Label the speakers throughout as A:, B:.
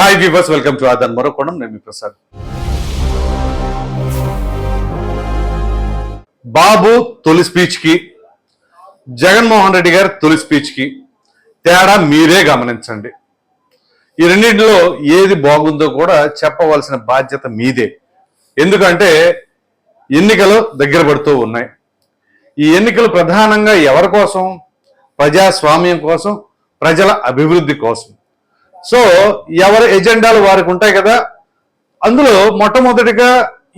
A: Hi viewers welcome to Aadhan మరో కోణం నేను ప్రసాద్. బాబు తొలి స్పీచ్కి జగన్మోహన్ రెడ్డి గారి తొలి స్పీచ్కి తేడా మీరే గమనించండి. ఈ రెండింటిలో ఏది బాగుందో కూడా చెప్పవలసిన బాధ్యత మీదే. ఎందుకంటే ఎన్నికలు దగ్గర పడుతూ ఉన్నాయి. ఈ ఎన్నికలు ప్రధానంగా ఎవరి కోసం? ప్రజాస్వామ్యం కోసం ప్రజల అభివృద్ధి కోసం. సో ఎవరి ఎజెండాలు వారికి ఉంటాయి కదా అందులో మొట్టమొదటిగా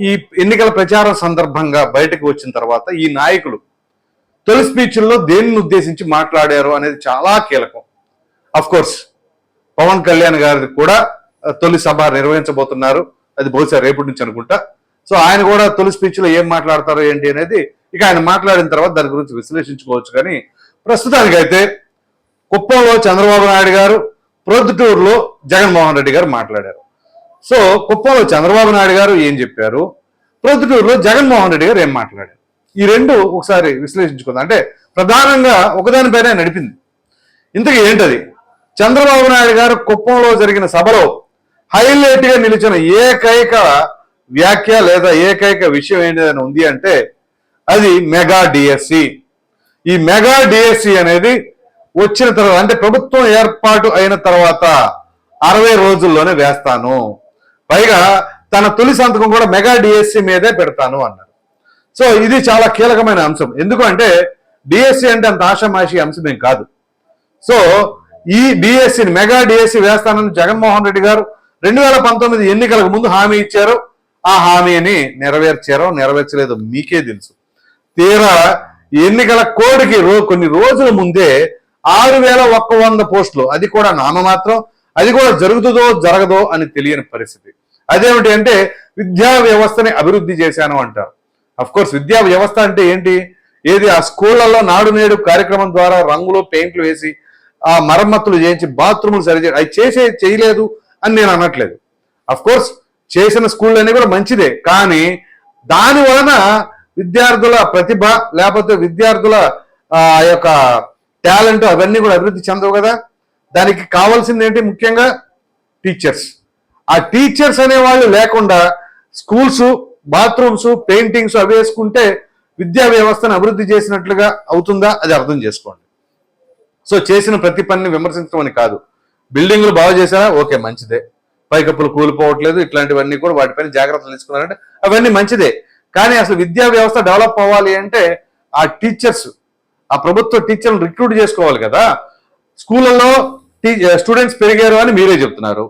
A: ఈ ఎన్నికల ప్రచారం సందర్భంగా బయటకు వచ్చిన తర్వాత ఈ నాయకులు తొలి స్పీచ్ల్లో దేనిని ఉద్దేశించి మాట్లాడారు అనేది చాలా కీలకం. అఫ్ కోర్స్ పవన్ కళ్యాణ్ గారిది కూడా తొలి సభ నిర్వహించబోతున్నారు. అది బహుశా రేపటి నుంచి అనుకుంటా. సో ఆయన కూడా తొలి స్పీచ్లో ఏం మాట్లాడతారు ఏంటి అనేది ఇక ఆయన మాట్లాడిన తర్వాత దాని గురించి విశ్లేషించుకోవచ్చు. కానీ ప్రస్తుతానికైతే కుప్పంలో చంద్రబాబు నాయుడు గారు ప్రొద్దుటూరులో జగన్మోహన్ రెడ్డి గారు మాట్లాడారు. సో కుప్పంలో చంద్రబాబు నాయుడు గారు ఏం చెప్పారు? ప్రొద్దుటూరులో జగన్మోహన్ రెడ్డి గారు ఏం మాట్లాడారు? ఈ రెండు ఒకసారి విశ్లేషించుకుందాం. అంటే ప్రధానంగా ఒకదానిపైన నడిపింది. ఇంతకీ ఏంటది? చంద్రబాబు నాయుడు గారు కుప్పంలో జరిగిన సభలో హైలైట్గా నిలిచిన ఏకైక వ్యాఖ్య లేదా ఏకైక విషయం ఏంటిదని ఉంది అంటే అది మెగా డిఎస్సి. ఈ మెగా డిఎస్సి అనేది వచ్చిన తర్వాత అంటే ప్రభుత్వం ఏర్పాటు అయిన తర్వాత అరవై రోజుల్లోనే వేస్తాను. పైగా తన తొలి సంతకం కూడా మెగా డిఎస్సి మీదే పెడతాను అన్నారు. సో ఇది చాలా కీలకమైన అంశం. ఎందుకంటే డిఎస్సి అంటే అంత ఆషామాషి అంశం ఏం కాదు. సో ఈ డిఎస్సిని మెగా డిఎస్సి వేస్తానని జగన్మోహన్ రెడ్డి గారు రెండు వేల పంతొమ్మిది ఎన్నికలకు ముందు హామీ ఇచ్చారు. ఆ హామీని నెరవేర్చారో నెరవేర్చలేదో మీకే తెలుసు. తీరా ఎన్నికల కోడికి రో కొన్ని రోజుల ముందే ఆరు వేల ఒక్క వంద పోస్టులు. అది కూడా నామమాత్రం. అది కూడా జరుగుతుందో జరగదో అని తెలియని పరిస్థితి. అదేమిటి అంటే విద్యా వ్యవస్థని అభివృద్ధి చేశాను అంటారు. అఫ్ కోర్స్ విద్యా వ్యవస్థ అంటే ఏంటి? ఏది? ఆ స్కూళ్ళలో నాడు నేడు కార్యక్రమం ద్వారా రంగులు పెయింట్లు వేసి ఆ మరమ్మతులు చేయించి బాత్రూములు సరిచే అవి చేసే చేయలేదు అని నేను అనట్లేదు. అఫ్ కోర్స్ చేసిన స్కూళ్ళు అన్ని కూడా మంచిదే. కానీ దాని వలన విద్యార్థుల ప్రతిభ లేకపోతే విద్యార్థుల ఆ యొక్క టాలెంట్ అవన్నీ కూడా అభివృద్ధి చెందవు కదా. దానికి కావాల్సింది ఏంటి? ముఖ్యంగా టీచర్స్ ఆ టీచర్స్ అనే వాళ్ళు లేకుండా స్కూల్స్ బాత్రూమ్స్ పెయింటింగ్స్ అవి వేసుకుంటే విద్యా వ్యవస్థను అభివృద్ధి చేసినట్లుగా అవుతుందా? అది అర్థం చేసుకోండి. సో చేసిన ప్రతి పనిని విమర్శించడం అని కాదు. బిల్డింగ్లు బాగు చేశారా? ఓకే మంచిదే. పైకప్పులు కూలిపోవట్లేదు. ఇట్లాంటివన్నీ కూడా వాటిపైన జాగ్రత్తలు తీసుకున్నారంటే అవన్నీ మంచిదే. కానీ అసలు విద్యా వ్యవస్థ డెవలప్ అవ్వాలి అంటే ఆ టీచర్స్ ఆ ప్రభుత్వ టీచర్లు రిక్రూట్ చేసుకోవాలి కదా. స్కూళ్ళలో స్టూడెంట్స్ పెరిగారు అని మీరే చెప్తున్నారు.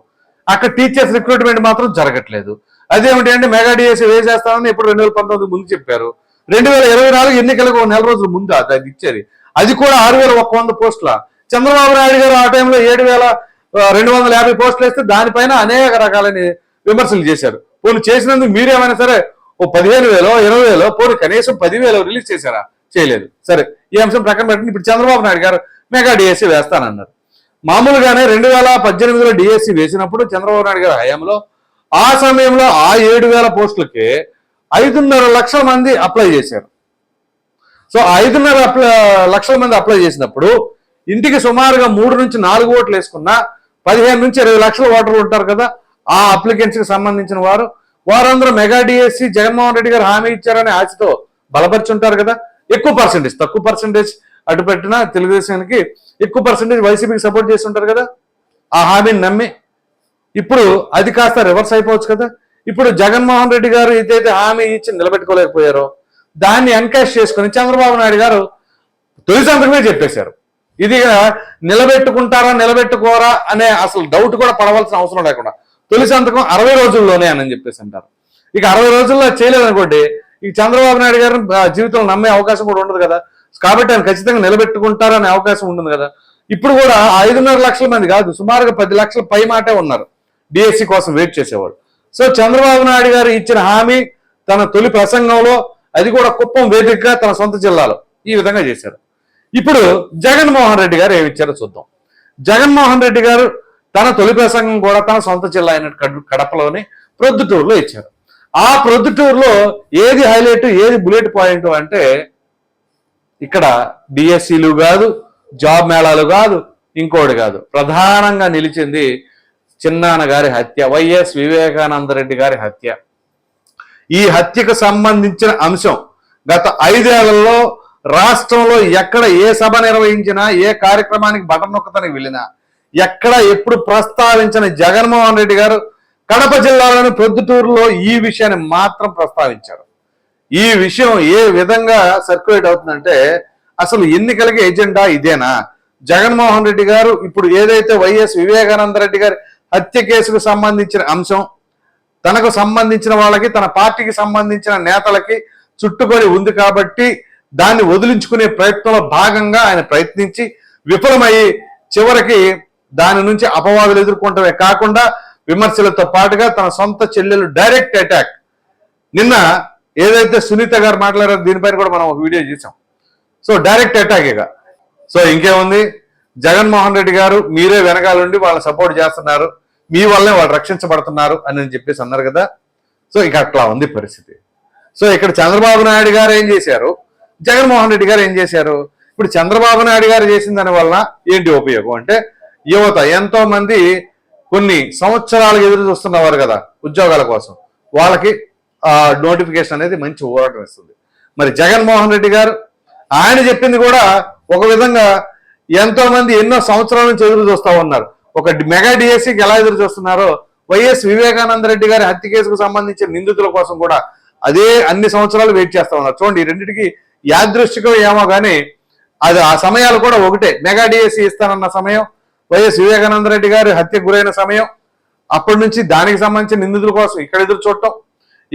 A: అక్కడ టీచర్స్ రిక్రూట్మెంట్ మాత్రం జరగట్లేదు. అదేమిటి అంటే మెగా డిఎస్సీ వేసేస్తామని ఇప్పుడు రెండు వేల పంతొమ్మిది ముందు చెప్పారు. రెండు వేల ఇరవై నాలుగు ఎన్నికలకు నెల రోజుల ముందు దాన్ని ఇచ్చేది. అది కూడా ఆరు వేల ఒక్క వంద పోస్టుల. చంద్రబాబు నాయుడు గారు ఆ టైంలో ఏడు వేల రెండు వందల యాభై పోస్టులు వేస్తే దానిపైన అనేక రకాలైన విమర్శలు చేశారు. పోను చేసినందుకు మీరేమైనా సరే ఓ పదిహేను వేలో ఇరవై వేలో పోను కనీసం పదివేలు రిలీజ్ చేశారా? చేయలేదు. సరే ఈ అంశం ప్రక్కన పెట్టండి. ఇప్పుడు చంద్రబాబు నాయుడు గారు మెగా డిఎస్సీ వేస్తానన్నారు. మామూలుగానే రెండు వేల పద్దెనిమిదిలో డిఎస్సి వేసినప్పుడు చంద్రబాబు నాయుడు గారి హయాంలో ఆ సమయంలో ఆ ఏడు వేల పోస్టులకి ఐదున్నర లక్షల మంది అప్లై చేశారు. సో ఐదున్నర లక్షల మంది అప్లై చేసినప్పుడు ఇంటికి సుమారుగా మూడు నుంచి నాలుగు ఓట్లు వేసుకున్న పదిహేను నుంచి ఇరవై లక్షల ఓటర్లు ఉంటారు కదా ఆ అప్లికెంట్స్కి సంబంధించిన వారు. వారందరూ మెగా డిఎస్సి జగన్మోహన్ రెడ్డి గారు హామీ ఇచ్చారనే ఆశతో బలపరుచుంటారు కదా. ఎక్కువ పర్సెంటేజ్ తక్కువ పర్సెంటేజ్ అటు పెట్టినా తెలుగుదేశానికి ఎక్కువ పర్సెంటేజ్ వైసీపీకి సపోర్ట్ చేసి ఉంటారు కదా. ఆ హామీని నమ్మి ఇప్పుడు అది కాస్త రివర్స్ అయిపోవచ్చు కదా. ఇప్పుడు జగన్మోహన్ రెడ్డి గారు ఏదైతే హామీ ఇచ్చి నిలబెట్టుకోలేకపోయారో దాన్ని ఎన్కాష్ చేసుకుని చంద్రబాబు నాయుడు గారు తొలి సంతకమే చెప్పేశారు. ఇది నిలబెట్టుకుంటారా నిలబెట్టుకోరా అనే అసలు డౌట్ కూడా పడవలసిన అవసరం లేకుండా తొలి సంతకం అరవై రోజుల్లోనే అని చెప్పేసి అంటారు. ఇక అరవై రోజుల్లో చేయలేదనుకోండి ఈ చంద్రబాబు నాయుడు గారు జీవితంలో నమ్మే అవకాశం కూడా ఉండదు కదా. కాబట్టి ఆయన ఖచ్చితంగా నిలబెట్టుకుంటారనే అవకాశం ఉంటుంది కదా. ఇప్పుడు కూడా ఐదున్నర లక్షల మంది కాదు సుమారుగా పది లక్షల పై మాటే ఉన్నారు. డిఎస్సి కోసం వెయిట్ చేసేవాళ్ళు. సో చంద్రబాబు నాయుడు గారు ఇచ్చిన హామీ తన తొలి ప్రసంగంలో అది కూడా కుప్పం వేదికగా తన సొంత జిల్లాలో ఈ విధంగా చేశారు. ఇప్పుడు జగన్మోహన్ రెడ్డి గారు ఏమిచ్చారో చూద్దాం. జగన్మోహన్ రెడ్డి గారు తన తొలి ప్రసంగం కూడా తన సొంత జిల్లా అయిన కడ- కడపలోని ప్రొద్దుటూరులో ఇచ్చారు. ఆ ప్రొద్దుటూరులో ఏది హైలైట్ ఏది బుల్లెట్ పాయింట్ అంటే ఇక్కడ డిఎస్సీలు కాదు జాబ్ మేళాలు కాదు ఇంకోటి కాదు. ప్రధానంగా నిలిచింది చిన్నాన్న గారి హత్య వైఎస్ వివేకానంద రెడ్డి గారి హత్య. ఈ హత్యకు సంబంధించిన అంశం గత ఐదేళ్ళలో రాష్ట్రంలో ఎక్కడ ఏ సభ నిర్వహించినా ఏ కార్యక్రమానికి బటన్ నొక్కతానికి వెళ్ళినా ఎక్కడ ఎప్పుడు ప్రస్తావించిన జగన్మోహన్ రెడ్డి గారు కడప జిల్లాలోని ప్రొద్దుటూరులో ఈ విషయాన్ని మాత్రం ప్రస్తావించారు. ఈ విషయం ఏ విధంగా సర్క్యులేట్ అవుతుందంటే అసలు ఎన్నికలకి ఎజెండా ఇదేనా? జగన్మోహన్ రెడ్డి గారు ఇప్పుడు ఏదైతే వైఎస్ వివేకానంద రెడ్డి గారి హత్య కేసుకు సంబంధించిన అంశం తనకు సంబంధించిన వాళ్ళకి తన పార్టీకి సంబంధించిన నేతలకి చుట్టుకొని ఉంది కాబట్టి దాన్ని వదిలించుకునే ప్రయత్నంలో భాగంగా ఆయన ప్రయత్నించి విఫలమయ్యి చివరికి దాని నుంచి అపవాదులు ఎదుర్కొంటమే కాకుండా విమర్శలతో పాటుగా తన సొంత చెల్లెలు డైరెక్ట్ అటాక్ నిన్న ఏదైతే సునీత గారు మాట్లాడారో దీనిపైన కూడా మనం ఒక వీడియో చూసాం సో డైరెక్ట్ అటాక్ ఇక. సో ఇంకేముంది? జగన్మోహన్ రెడ్డి గారు మీరే వెనకాలండి వాళ్ళ సపోర్ట్ చేస్తున్నారు. మీ వల్లే వాళ్ళు రక్షించబడుతున్నారు అని చెప్పేసి అన్నారు కదా. సో ఇక అట్లా ఉంది పరిస్థితి. సో ఇక్కడ చంద్రబాబు నాయుడు గారు ఏం చేశారు? జగన్మోహన్ రెడ్డి గారు ఏం చేశారు? ఇప్పుడు చంద్రబాబు నాయుడు గారు చేసిన దాని వల్ల ఏంటి ఉపయోగం అంటే యువత ఎంతో మంది కొన్ని సంవత్సరాలు ఎదురు చూస్తున్నవారు కదా ఉద్యోగాల కోసం వాళ్ళకి నోటిఫికేషన్ అనేది మంచి ఊరటం ఇస్తుంది. మరి జగన్మోహన్ రెడ్డి గారు ఆయన చెప్పింది కూడా ఒక విధంగా ఎంతో మంది ఎన్నో సంవత్సరాల నుంచి ఎదురు చూస్తా ఉన్నారు. ఒక మెగా డిఎస్సికి ఎలా ఎదురు చూస్తున్నారో వైఎస్ వివేకానంద రెడ్డి గారి హత్య కేసుకు సంబంధించిన నిందితుల కోసం కూడా అదే అన్ని సంవత్సరాలు వెయిట్ చేస్తా ఉన్నారు. చూడండి ఈ రెండింటికి యాదృష్టికం ఏమో కానీ అది ఆ సమయాలు కూడా ఒకటే. మెగా డిఎస్సి ఇస్తానన్న సమయం వైఎస్ వివేకానంద రెడ్డి గారి హత్యకు గురైన సమయం అప్పటి నుంచి దానికి సంబంధించిన నిందితుల కోసం ఇక్కడ ఎదురు చూడటం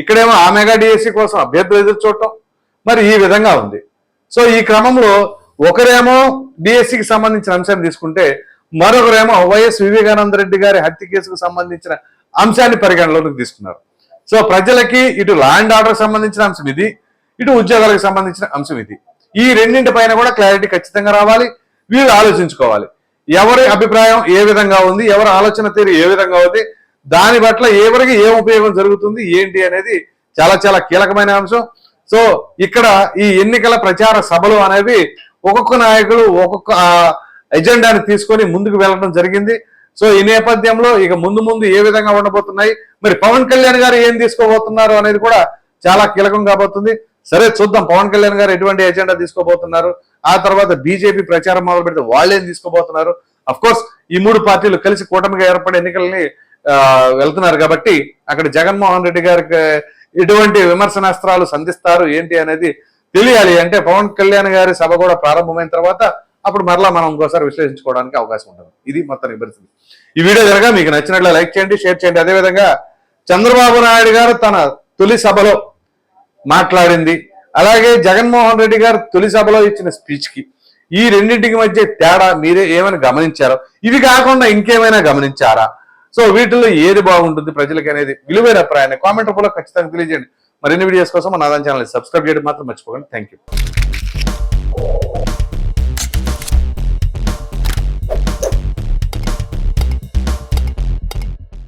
A: ఇక్కడేమో ఆ మెగా డిఎస్సి కోసం అభ్యర్థులు ఎదురు చూడటం మరి ఈ విధంగా ఉంది. సో ఈ క్రమంలో ఒకరేమో డిఎస్సికి సంబంధించిన అంశాన్ని తీసుకుంటే మరొకరేమో వైఎస్ వివేకానంద రెడ్డి గారి హత్య కేసుకు సంబంధించిన అంశాన్ని పరిగణలోకి తీసుకున్నారు. సో ప్రజలకి ఇటు ల్యాండ్ ఆర్డర్ సంబంధించిన అంశం ఇది ఇటు ఉద్యోగాలకు సంబంధించిన అంశం ఇది. ఈ రెండింటి పైన కూడా క్లారిటీ ఖచ్చితంగా రావాలి వీళ్ళు ఆలోచించుకోవాలి. ఎవరి అభిప్రాయం ఏ విధంగా ఉంది ఎవరి ఆలోచన తీరు ఏ విధంగా ఉంది దాని పట్ల ఎవరికి ఏం ఉపయోగం జరుగుతుంది ఏంటి అనేది చాలా చాలా కీలకమైన అంశం. సో ఇక్కడ ఈ ఎన్నికల ప్రచార సభలు అనేవి ఒక్కొక్క నాయకులు ఒక్కొక్క ఎజెండాని తీసుకొని ముందుకు వెళ్ళడం జరిగింది. సో ఈ నేపథ్యంలో ఇక ముందు ముందు ఏ విధంగా ఉండబోతున్నాయి మరి పవన్ కళ్యాణ్ గారు ఏం తీసుకోబోతున్నారు అనేది కూడా చాలా కీలకం కాబోతుంది. సరే చూద్దాం. పవన్ కళ్యాణ్ గారు ఎటువంటి ఎజెండా తీసుకోబోతున్నారు? ఆ తర్వాత బీజేపీ ప్రచారం మొదలు పెడితే వాళ్ళేం తీసుకోబోతున్నారు? అఫ్ కోర్స్ ఈ మూడు పార్టీలు కలిసి కూటమిగా ఏర్పడే ఎన్నికల్ని వెళ్తున్నారు కాబట్టి అక్కడ జగన్మోహన్ రెడ్డి గారికి ఎటువంటి విమర్శనాస్త్రాలు సంధిస్తారు ఏంటి అనేది తెలియాలి. అంటే పవన్ కళ్యాణ్ గారి సభ కూడా ప్రారంభమైన తర్వాత అప్పుడు మరలా మనం ఇంకోసారి విశ్లేషించుకోవడానికి అవకాశం ఉంటుంది. ఇది మొత్తం పరిస్థితి ఈ వీడియో కనుక మీకు నచ్చినట్లు లైక్ చేయండి షేర్ చేయండి. అదేవిధంగా చంద్రబాబు నాయుడు గారు తన తొలి సభలో మాట్లాడింది. అలాగే జగన్మోహన్ రెడ్డి గారు తొలి సభలో ఇచ్చిన స్పీచ్కి ఈ రెండింటికి మధ్య తేడా మీరే ఏమైనా గమనించారో? ఇవి కాకుండా ఇంకేమైనా గమనించారా? సో వీటిలో ఏది బాగుంటుంది ప్రజలకి అనేది విలువైన అభిప్రాయాన్ని కామెంట్ రూపంలో ఖచ్చితంగా తెలియజేయండి. మరిన్ని వీడియోస్ కోసం మన ఆదాయం ఛానల్ సబ్స్క్రైబ్ చేయడం మాత్రం మర్చిపోకండి. Thank you